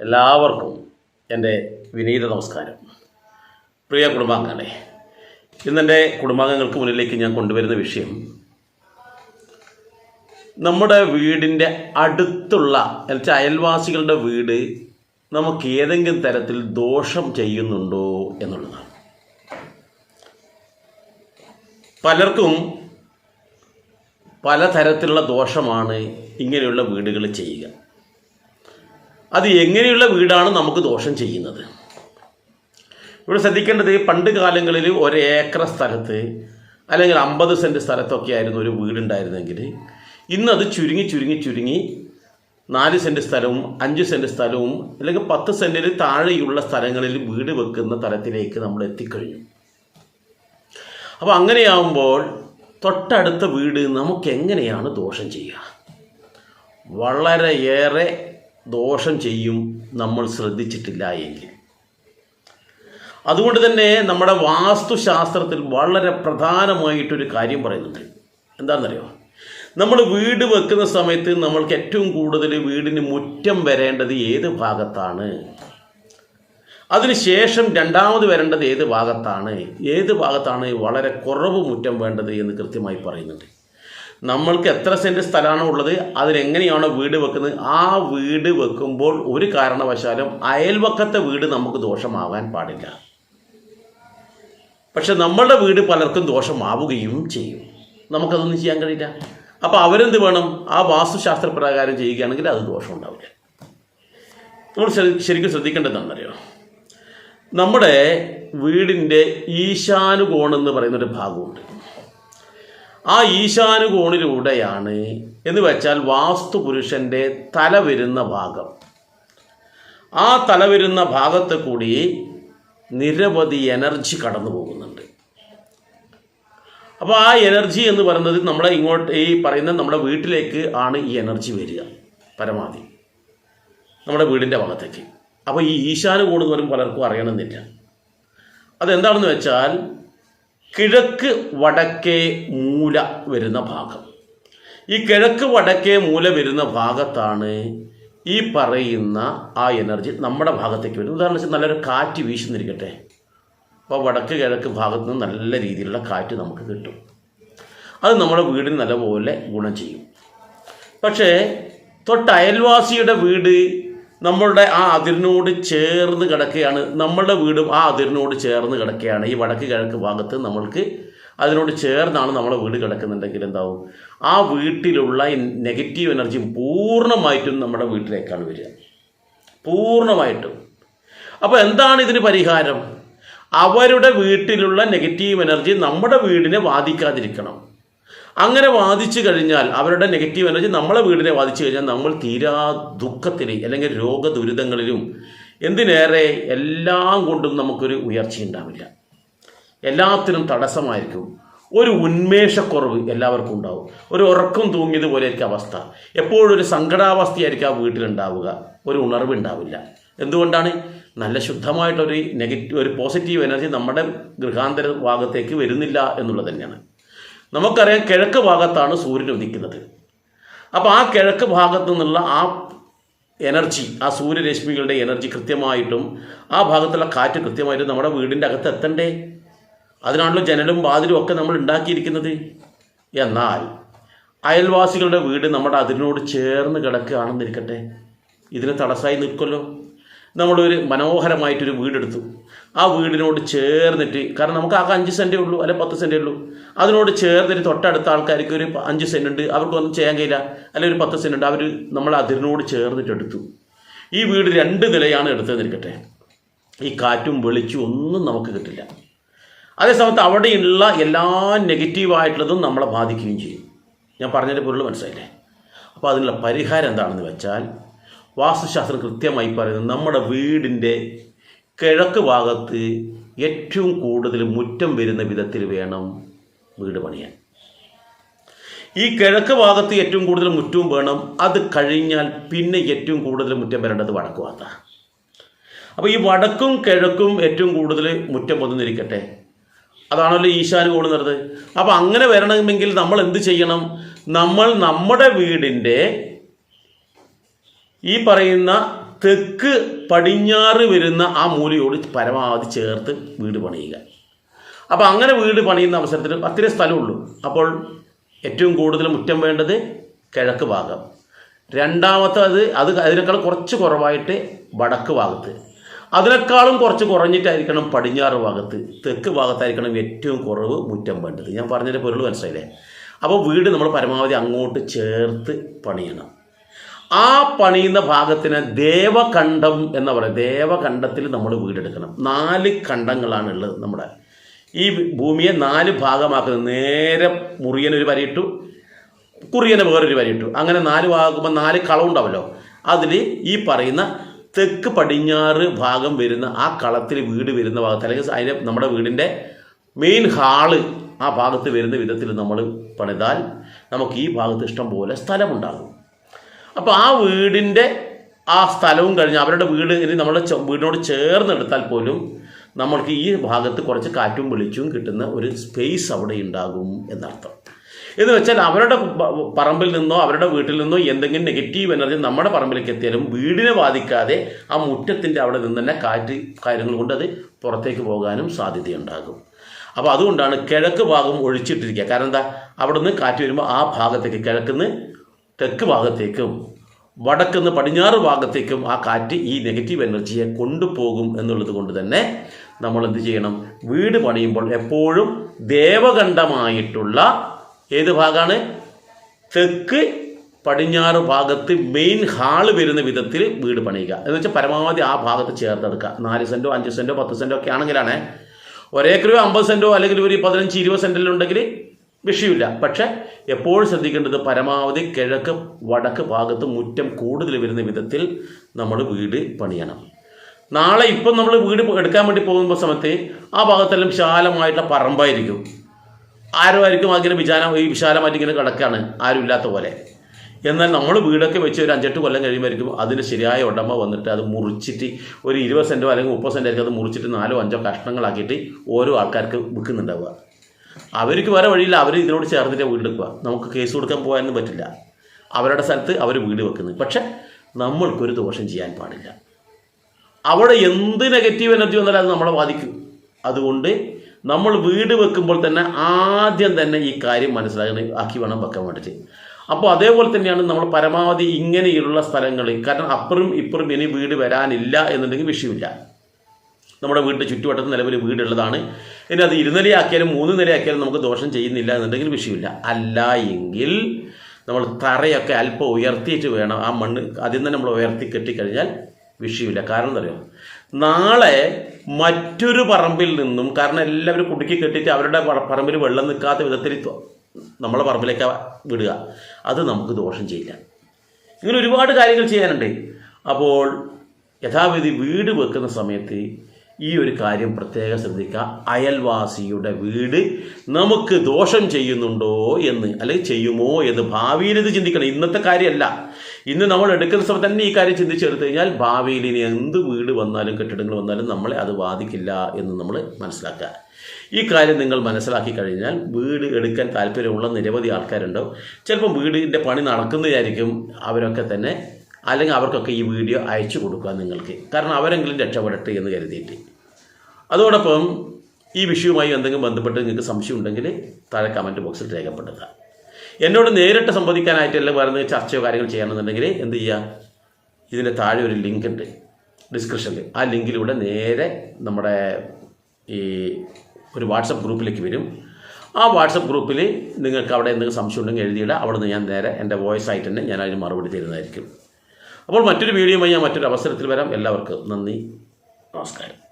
എല്ലാവർക്കും എന്റെ വിനീത നമസ്കാരം. പ്രിയ കുടുംബാംഗങ്ങളെ ഇന്നെന്റെ കുടുംബാംഗങ്ങൾക്ക് മുന്നിലേക്ക് ഞാൻ കൊണ്ടുവരുന്ന വിഷയം നമ്മുടെ വീടിന്റെ അടുത്തുള്ള എന്നുവെച്ചാൽ അയൽവാസികളുടെ വീട് നമുക്ക് ഏതെങ്കിലും തരത്തിൽ ദോഷം ചെയ്യുന്നുണ്ടോ എന്നുള്ളതാണ്. പലർക്കും പലതരത്തിലുള്ള ദോഷമാണ് ഇങ്ങനെയുള്ള വീടുകൾ ചെയ്യുക. അത് എങ്ങനെയുള്ള വീടാണ് നമുക്ക് ദോഷം ചെയ്യുന്നത്? ഇവിടെ ശ്രദ്ധിക്കേണ്ടത് പണ്ട് കാലങ്ങളിൽ ഒരേക്കർ സ്ഥലത്ത് അല്ലെങ്കിൽ അമ്പത് സെന്റ് സ്ഥലത്തൊക്കെ ആയിരുന്നു ഒരു വീടുണ്ടായിരുന്നെങ്കിൽ ഇന്നത് ചുരുങ്ങി ചുരുങ്ങി ചുരുങ്ങി നാല് സെന്റ് സ്ഥലവും അഞ്ച് സെന്റ് സ്ഥലവും അല്ലെങ്കിൽ പത്ത് സെന്റിൽ താഴെയുള്ള സ്ഥലങ്ങളിൽ വീട് വെക്കുന്ന തലത്തിലേക്ക് നമ്മൾ എത്തിക്കഴിഞ്ഞു. അപ്പോൾ അങ്ങനെയാവുമ്പോൾ തൊട്ടടുത്ത വീട് നമുക്ക് എങ്ങനെയാണ് ദോഷം ചെയ്യുക? വളരെയേറെ ദോഷം ചെയ്യും നമ്മൾ ശ്രദ്ധിച്ചിട്ടില്ല എങ്കിൽ. അതുകൊണ്ട് തന്നെ നമ്മുടെ വാസ്തുശാസ്ത്രത്തിൽ വളരെ പ്രധാനമായിട്ടൊരു കാര്യം പറയുന്നുണ്ട്. എന്താണെന്നറിയോ? നമ്മൾ വീട് വെക്കുന്ന സമയത്ത് നമ്മൾക്ക് ഏറ്റവും കൂടുതൽ വീടിന് മുറ്റം വരേണ്ടത് ഏത് ഭാഗത്താണ്? അതിനുശേഷം രണ്ടാമത് വരേണ്ടത് ഏത് ഭാഗത്താണ്? ഏത് ഭാഗത്താണ് വളരെ കുറവ് മുറ്റം വേണ്ടത് എന്ന് കൃത്യമായി പറയുന്നുണ്ട്. നമ്മൾക്ക് എത്ര സെന്റ് സ്ഥലമാണോ ഉള്ളത് അതിലെങ്ങനെയാണോ വീട് വെക്കുന്നത് ആ വീട് വെക്കുമ്പോൾ ഒരു കാരണവശാലും അയൽവക്കത്തെ വീട് നമുക്ക് ദോഷമാവാൻ പാടില്ല. പക്ഷെ നമ്മളുടെ വീട് പലർക്കും ദോഷമാവുകയും ചെയ്യും. നമുക്കതൊന്നും ചെയ്യാൻ കഴിയില്ല. അപ്പോൾ അവരെന്ത് വേണം? ആ വാസ്തുശാസ്ത്ര പ്രകാരം ചെയ്യുകയാണെങ്കിൽ അത് ദോഷം ഉണ്ടാവില്ല. നമ്മൾ ശരി- ശരിക്കും ശ്രദ്ധിക്കേണ്ടതാണെന്നറിയോ നമ്മുടെ വീടിന്റെ ഈശാനുകോണെന്ന് പറയുന്നൊരു ഭാഗമുണ്ട്. ആ ഈശാനുകോണിലൂടെയാണ് എന്ന് വെച്ചാൽ വാസ്തു പുരുഷന്റെ തല വരുന്ന ഭാഗം. ആ തല വരുന്ന ഭാഗത്ത് കൂടി നിരവധി എനർജി കടന്നു പോകുന്നുണ്ട്. അപ്പോൾ ആ എനർജി എന്ന് പറയുന്നത് നമ്മളെ ഇങ്ങോട്ട് ഈ പറയുന്ന നമ്മുടെ വീട്ടിലേക്ക് ആണ് ഈ എനർജി വരിക പരമാവധി. നമ്മുടെ വീടിന്റെ ഭാഗത്തേക്ക്. അപ്പോൾ ഈ ഈശാന കോണ് എന്ന് പറയുമ്പോൾ പലർക്കും അറിയണമെന്നില്ല. അതെന്താണെന്ന് വെച്ചാൽ കിഴക്ക് വടക്കേ മൂല വരുന്ന ഭാഗം. ഈ കിഴക്ക് വടക്കേ മൂല വരുന്ന ഭാഗത്താണ് ഈ പറയുന്ന ആ എനർജി നമ്മുടെ ഭാഗത്തേക്ക് വരുന്നത്. ഉദാഹരണം വെച്ചാൽ നല്ലൊരു കാറ്റ് വീശുന്നിരിക്കട്ടെ. അപ്പോൾ വടക്ക് കിഴക്ക് ഭാഗത്ത് നിന്ന് നല്ല രീതിയിലുള്ള കാറ്റ് നമുക്ക് കിട്ടും. അത് നമ്മുടെ വീടിന് നല്ലപോലെ ഗുണം ചെയ്യും. പക്ഷേ തൊട്ട് അയൽവാസിയുടെ വീട് നമ്മളുടെ ആ അതിരിനോട് ചേർന്ന് കിടക്കുകയാണ്. നമ്മളുടെ വീടും ആ അതിരിനോട് ചേർന്ന് കിടക്കുകയാണ്. ഈ വടക്ക് കിഴക്ക് ഭാഗത്ത് നമ്മൾക്ക് അതിനോട് ചേർന്നാണ് നമ്മുടെ വീട് കിടക്കുന്നുണ്ടെങ്കിൽ എന്താവും? ആ വീട്ടിലുള്ള നെഗറ്റീവ് എനർജി പൂർണമായിട്ടും നമ്മുടെ വീട്ടിലേക്കാണ് വരിക. പൂർണമായിട്ടും. അപ്പോൾ എന്താണ് ഇതിന് പരിഹാരം? അവരുടെ വീട്ടിലുള്ള നെഗറ്റീവ് എനർജി നമ്മുടെ വീടിനെ ബാധിക്കാതിരിക്കണം. അങ്ങനെ വാദിച്ചു കഴിഞ്ഞാൽ അവരുടെ നെഗറ്റീവ് എനർജി നമ്മളെ വീടിനെ വാദിച്ചു കഴിഞ്ഞാൽ നമ്മൾ തീരാ ദുഃഖത്തിൽ അല്ലെങ്കിൽ രോഗദുരിതങ്ങളിലും എന്തിനേറെ എല്ലാം കൊണ്ടും നമുക്കൊരു ഉയർച്ച ഉണ്ടാവില്ല. എല്ലാത്തിനും തടസ്സമായിരിക്കും. ഒരു ഉന്മേഷക്കുറവ് എല്ലാവർക്കും ഉണ്ടാവും. ഒരു ഉറക്കം തൂങ്ങിയതുപോലെ ആയിരിക്കും അവസ്ഥ. എപ്പോഴും ഒരു സങ്കടാവസ്ഥയായിരിക്കും ആ വീട്ടിലുണ്ടാവുക. ഒരു ഉണർവ് ഉണ്ടാവില്ല. എന്തുകൊണ്ടാണ്? നല്ല ശുദ്ധമായിട്ടൊരു നെഗറ്റീവ് ഒരു പോസിറ്റീവ് എനർജി നമ്മുടെ ഗൃഹാന്തര ഭാഗത്തേക്ക് വരുന്നില്ല എന്നുള്ളത് തന്നെയാണ്. നമുക്കറിയാം കിഴക്ക് ഭാഗത്താണ് സൂര്യൻ ഉദിക്കുന്നത്. അപ്പോൾ ആ കിഴക്ക് ഭാഗത്തു നിന്നുള്ള ആ എനർജി ആ സൂര്യരശ്മികളുടെ എനർജി കൃത്യമായിട്ടും ആ ഭാഗത്തുള്ള കാറ്റ് കൃത്യമായിട്ടും നമ്മുടെ വീടിന്റെ അകത്ത് എത്തണ്ടേ? അതിനാണല്ലോ ജനലും വാതിലും ഒക്കെ നമ്മൾ ഉണ്ടാക്കിയിരിക്കുന്നത്. എന്നാൽ അയൽവാസികളുടെ വീട് നമ്മുടെ അതിനോട് ചേർന്ന് കിടക്കുകയാണെന്നിരിക്കട്ടെ. ഇതിന് തടസ്സമായി നിൽക്കുമല്ലോ. നമ്മളൊരു മനോഹരമായിട്ടൊരു വീടെടുത്തു. ആ വീടിനോട് ചേർന്നിട്ട് കാരണം നമുക്ക് ആകെ അഞ്ച് സെന്റേ ഉള്ളൂ അല്ലെ പത്ത് സെന്റേ ഉള്ളൂ. അതിനോട് ചേർന്നിട്ട് തൊട്ടടുത്ത ആൾക്കാർക്ക് ഒരു അഞ്ച് സെന്റ് ഉണ്ട് അവർക്കൊന്നും ചെയ്യാൻ കഴിയില്ല അല്ലെങ്കിൽ ഒരു പത്ത് സെന്റ് ഉണ്ട് അവർ നമ്മൾ അതിനോട് ചേർന്നിട്ട് എടുത്തു. ഈ വീട് രണ്ട് നിലയാണ് എടുത്തതെന്നിരിക്കട്ടെ ഈ കാറ്റും വെളിച്ചും ഒന്നും നമുക്ക് കിട്ടില്ല. അതേസമയത്ത് അവിടെയുള്ള എല്ലാ നെഗറ്റീവായിട്ടുള്ളതും നമ്മളെ ബാധിക്കുകയും ചെയ്യും. ഞാൻ പറഞ്ഞതിന്റെ പൊരുൾ മനസ്സിലായില്ലേ? അപ്പോൾ അതിനുള്ള പരിഹാരം എന്താണെന്ന് വെച്ചാൽ വാസ്തുശാസ്ത്രം കൃത്യമായി പറയുന്നത് നമ്മുടെ വീടിന്റെ കിഴക്ക് ഭാഗത്ത് ഏറ്റവും കൂടുതൽ മുറ്റം വരുന്ന വിധത്തിൽ വേണം വീട് പണിയാൻ. ഈ കിഴക്ക് ഭാഗത്ത് ഏറ്റവും കൂടുതൽ മുറ്റവും വേണം. അത് കഴിഞ്ഞാൽ പിന്നെ ഏറ്റവും കൂടുതൽ മുറ്റം വരേണ്ടത് വടക്ക് ഭാഗത്താണ് അപ്പോൾ ഈ വടക്കും കിഴക്കും ഏറ്റവും കൂടുതൽ മുറ്റം വന്നിരിക്കട്ടെ? അതാണല്ലോ ഈശാന് കൂടുന്നത് അപ്പോൾ അങ്ങനെ വരണമെങ്കിൽ നമ്മൾ എന്ത് ചെയ്യണം? നമ്മൾ നമ്മുടെ വീടിന്റെ ഈ പറയുന്ന തെക്ക് പടിഞ്ഞാറ് വരുന്ന ആ മൂലയോട് പരമാവധി ചേർത്ത് വീട് പണിയുക. അപ്പോൾ അങ്ങനെ വീട് പണിയുന്ന അവസരത്തിൽ അത്രയും സ്ഥലമുള്ളൂ. അപ്പോൾ ഏറ്റവും കൂടുതൽ മുറ്റം വേണ്ടത് കിഴക്ക് ഭാഗം. രണ്ടാമത്തെ അത് അത് അതിനേക്കാൾ കുറച്ച് കുറവായിട്ട് വടക്ക് ഭാഗത്ത്. അതിനേക്കാളും കുറച്ച് കുറഞ്ഞിട്ടായിരിക്കണം പടിഞ്ഞാറ് ഭാഗത്ത്. തെക്ക് ഭാഗത്തായിരിക്കണം ഏറ്റവും കുറവ് മുറ്റം വേണ്ടത്. ഞാൻ പറഞ്ഞതിന്റെ പൊരുൾ മനസ്സിലായില്ലേ? അപ്പോൾ വീട് നമ്മൾ പരമാവധി അങ്ങോട്ട് ചേർത്ത് പണിയണം. ആ പണിയുന്ന ഭാഗത്തിന് ദേവകണ്ഠം എന്ന് പറയുന്നത് ദേവകണ്ഠത്തിൽ നമ്മൾ വീടെടുക്കണം. നാല് കണ്ഡങ്ങളാണ് ഉള്ളത് നമ്മുടെ. ഈ ഭൂമിയെ നാല് ഭാഗമാക്കുന്നത്. നേരെ മുറിയനൊരു വരയിട്ടു കുറിയനെ വേറൊരു വരയിട്ടു അങ്ങനെ നാല് ഭാഗമാകുമ്പോൾ നാല് കളമുണ്ടാവല്ലോ അതിൽ ഈ പറയുന്ന തെക്ക് പടിഞ്ഞാറ് ഭാഗം വരുന്ന ആ കളത്തിൽ വീട് വരുന്ന ഭാഗത്ത് അല്ലെങ്കിൽ അതിന് നമ്മുടെ വീടിന്റെ മെയിൻ ഹാൾ ആ ഭാഗത്ത് വരുന്ന വിധത്തിൽ നമ്മൾ പണിതാൽ നമുക്ക് ഈ ഭാഗത്ത് ഇഷ്ടം പോലെ സ്ഥലമുണ്ടാകും. അപ്പോൾ ആ വീടിന്റെ ആ സ്ഥലവും കഴിഞ്ഞ് അവരുടെ വീട് ഇനി നമ്മുടെ വീടിനോട് ചേർന്നെടുത്താൽ പോലും നമ്മൾക്ക് ഈ ഭാഗത്ത് കുറച്ച് കാറ്റും വെളിച്ചവും കിട്ടുന്ന ഒരു സ്പേസ് അവിടെ ഉണ്ടാകും എന്നർത്ഥം. എന്ന് വെച്ചാൽ അവരുടെ പറമ്പിൽ നിന്നോ അവരുടെ വീട്ടിൽ നിന്നോ എന്തെങ്കിലും നെഗറ്റീവ് എനർജി നമ്മുടെ പറമ്പിലേക്ക് എത്തിയാലും വീടിനെ ബാധിക്കാതെ ആ മുറ്റത്തിന്റെ അവിടെ നിന്ന് തന്നെ കാറ്റ് കാര്യങ്ങൾ കൊണ്ട് അത് പുറത്തേക്ക് പോകാനും സാധ്യതയുണ്ടാകും. അപ്പോൾ അതുകൊണ്ടാണ് കിഴക്ക് ഭാഗം ഒഴിച്ചിട്ടിരിക്കുക. കാരണം എന്താ? അവിടെ നിന്ന് കാറ്റ് വരുമ്പോൾ ആ ഭാഗത്തേക്ക് കിഴക്കുന്ന് തെക്ക് ഭാഗത്തേക്കും വടക്കുന്ന് പടിഞ്ഞാറ് ഭാഗത്തേക്കും ആ കാറ്റ് ഈ നെഗറ്റീവ് എനർജിയെ കൊണ്ടുപോകും എന്നുള്ളത് കൊണ്ട് തന്നെ നമ്മൾ എന്ത് ചെയ്യണം? വീട് പണിയുമ്പോൾ എപ്പോഴും ദേവഖണ്ഡമായിട്ടുള്ള ഏത് ഭാഗമാണ് തെക്ക് പടിഞ്ഞാറ് ഭാഗത്ത് മെയിൻ ഹാൾ വരുന്ന വിധത്തിൽ വീട് പണിയുക. എന്ന് വെച്ചാൽ പരമാവധി ആ ഭാഗത്ത് ചേർത്തെടുക്കുക. നാല് സെന്റോ അഞ്ച് സെന്റോ പത്ത് സെന്റോ ഒക്കെ ആണെങ്കിലാണ്. ഒരേക്കറോ അമ്പത് സെന്റോ അല്ലെങ്കിൽ ഒരു പതിനഞ്ച് ഇരുപത് സെന്റിലുണ്ടെങ്കിൽ വിഷയമില്ല. പക്ഷേ എപ്പോഴും ശ്രദ്ധിക്കേണ്ടത് പരമാവധി കിഴക്ക് വടക്ക് ഭാഗത്ത് മുറ്റം കൂടുതൽ വരുന്ന വിധത്തിൽ നമ്മൾ വീട് പണിയണം. നാളെ ഇപ്പം നമ്മൾ വീട് എടുക്കാൻ വേണ്ടി പോകുമ്പോൾ സമയത്ത് ആ ഭാഗത്തെല്ലാം വിശാലമായിട്ടുള്ള പറമ്പായിരിക്കും. ആരും ആയിരിക്കും അങ്ങനെ വിചാരം ഈ വിശാലമായിട്ട് ഇങ്ങനെ കിടക്കാണ്? ആരും ഇല്ലാത്ത പോലെ. എന്നാൽ നമ്മൾ വീടൊക്കെ വെച്ച് ഒരു അഞ്ചെട്ട് കൊല്ലം കഴിയുമ്പോഴായിരിക്കും അതിന് ശരിയായ ഉടമ വന്നിട്ട് അത് മുറിച്ചിട്ട് ഒരു ഇരുപത് സെന്റോ അല്ലെങ്കിൽ മുപ്പത് സെന്റോ ആയിരിക്കും അത് മുറിച്ചിട്ട് നാലോ അഞ്ചോ കഷ്ണങ്ങളാക്കിയിട്ട് ഓരോ ആൾക്കാർക്ക് വിൽക്കുന്നുണ്ടാവുക. അവർക്ക് വേറെ വഴിയില്ല. അവർ ഇതിനോട് ചേർന്നിട്ട് വീടെടുക്കുക നമുക്ക് കേസ് കൊടുക്കാൻ പോകാനൊന്നും പറ്റില്ല. അവരുടെ സ്ഥലത്ത് അവർ വീട് വെക്കുന്നത് പക്ഷെ നമ്മൾക്കൊരു ദോഷം ചെയ്യാൻ പാടില്ല. അവിടെ എന്ത് നെഗറ്റീവ് എനർജി വന്നാലും അത് നമ്മളെ ബാധിക്കും. അതുകൊണ്ട് നമ്മൾ വീട് വെക്കുമ്പോൾ തന്നെ ആദ്യം തന്നെ ഈ കാര്യം മനസ്സിലാക്കി ആക്കി വേണം വെക്കാൻ വേണ്ടിയിട്ട്. അപ്പോൾ അതേപോലെ തന്നെയാണ് നമ്മൾ പരമാവധി ഇങ്ങനെയുള്ള സ്ഥലങ്ങളിൽ കാരണം അപ്പുറം ഇപ്പുറം ഇനി വീട് വരാനില്ല എന്നുണ്ടെങ്കിൽ വിഷയമില്ല. നമ്മുടെ വീടിന്റെ ചുറ്റുവട്ടത്ത് നിലവിൽ വീടുള്ളതാണ്. ഇനി അത് ഇരുനിലയാക്കിയാലും മൂന്ന് നിലയാക്കിയാലും നമുക്ക് ദോഷം ചെയ്യുന്നില്ല എന്നുണ്ടെങ്കിൽ വിഷയമില്ല. അല്ല എങ്കിൽ നമ്മൾ തറയൊക്കെ അല്പം ഉയർത്തിയിട്ട് വേണം. ആ മണ്ണ് അതിൽ നിന്ന് നമ്മൾ ഉയർത്തി കെട്ടിക്കഴിഞ്ഞാൽ വിഷയമില്ല. കാരണം എന്താ പറയുക നാളെ മറ്റൊരു പറമ്പിൽ നിന്നും കാരണം എല്ലാവരും കുടുക്കി കെട്ടിയിട്ട് അവരുടെ പറമ്പിൽ വെള്ളം നിൽക്കാത്ത വിധത്തിൽ നമ്മളെ പറമ്പിലേക്ക് വിടുക. അത് നമുക്ക് ദോഷം ചെയ്യില്ല. ഇങ്ങനെ ഒരുപാട് കാര്യങ്ങൾ ചെയ്യാനുണ്ട്. അപ്പോൾ യഥാവിധി വീട് വെക്കുന്ന സമയത്ത് ഈ ഒരു കാര്യം പ്രത്യേകം ശ്രദ്ധിക്കുക. അയൽവാസിയുടെ വീട് നമുക്ക് ദോഷം ചെയ്യുന്നുണ്ടോ എന്ന് അല്ലെങ്കിൽ ചെയ്യുമോ എന്ന് ഭാവിയിൽ ഇത് ചിന്തിക്കണം. ഇന്നത്തെ കാര്യമല്ല. ഇന്ന് നമ്മൾ എടുക്കുന്ന സമയത്ത് തന്നെ ഈ കാര്യം ചിന്തിച്ചെടുത്തു കഴിഞ്ഞാൽ ഭാവിയിൽ ഇനി എന്ത് വീട് വന്നാലും കെട്ടിടങ്ങൾ വന്നാലും നമ്മളെ അത് ബാധിക്കില്ല എന്ന് നമ്മൾ മനസ്സിലാക്കുക. ഈ കാര്യം നിങ്ങൾ മനസ്സിലാക്കി കഴിഞ്ഞാൽ വീട് എടുക്കാൻ താല്പര്യമുള്ള നിരവധി ആൾക്കാരുണ്ടാവും. ചിലപ്പം വീടിന്റെ പണി നടക്കുന്നതായിരിക്കും അവരൊക്കെ തന്നെ അല്ലെങ്കിൽ അവർക്കൊക്കെ ഈ വീഡിയോ അയച്ചു കൊടുക്കുക നിങ്ങൾക്ക്. കാരണം അവരെങ്കിലും രക്ഷപ്പെടട്ടെ എന്ന് കരുതിയിട്ട്. അതോടൊപ്പം ഈ വിഷയവുമായി എന്തെങ്കിലും ബന്ധപ്പെട്ട് നിങ്ങൾക്ക് സംശയം ഉണ്ടെങ്കിൽ താഴെ കമന്റ് ബോക്സിൽ രേഖപ്പെടുത്തുക. എന്നോട് നേരിട്ട് സംവദിക്കാനായിട്ടല്ല വേറെ ചർച്ചയോ കാര്യങ്ങൾ ചെയ്യണമെന്നുണ്ടെങ്കിൽ എന്ത് ചെയ്യുക? ഇതിന്റെ താഴെ ഒരു ലിങ്ക് ഉണ്ട്. ഡിസ്ക്രിപ്ഷനിൽ ആ ലിങ്കിലൂടെ നേരെ നമ്മുടെ ഈ ഒരു വാട്സപ്പ് ഗ്രൂപ്പിലേക്ക് വരും. ആ വാട്സപ്പ് ഗ്രൂപ്പിൽ നിങ്ങൾക്ക് അവിടെ എന്തെങ്കിലും സംശയം ഉണ്ടെങ്കിൽ എഴുതിയിടുക. അവിടെ നിന്ന് ഞാൻ നേരെ എന്റെ വോയിസ് ആയിട്ട് തന്നെ ഞാൻ അതിന് മറുപടി തരുന്നതായിരിക്കും. അപ്പോൾ മറ്റൊരു വീഡിയോയുമായി ഞാൻ മറ്റൊരു അവസരത്തിൽ വരാം. എല്ലാവർക്കും നന്ദി. നമസ്കാരം.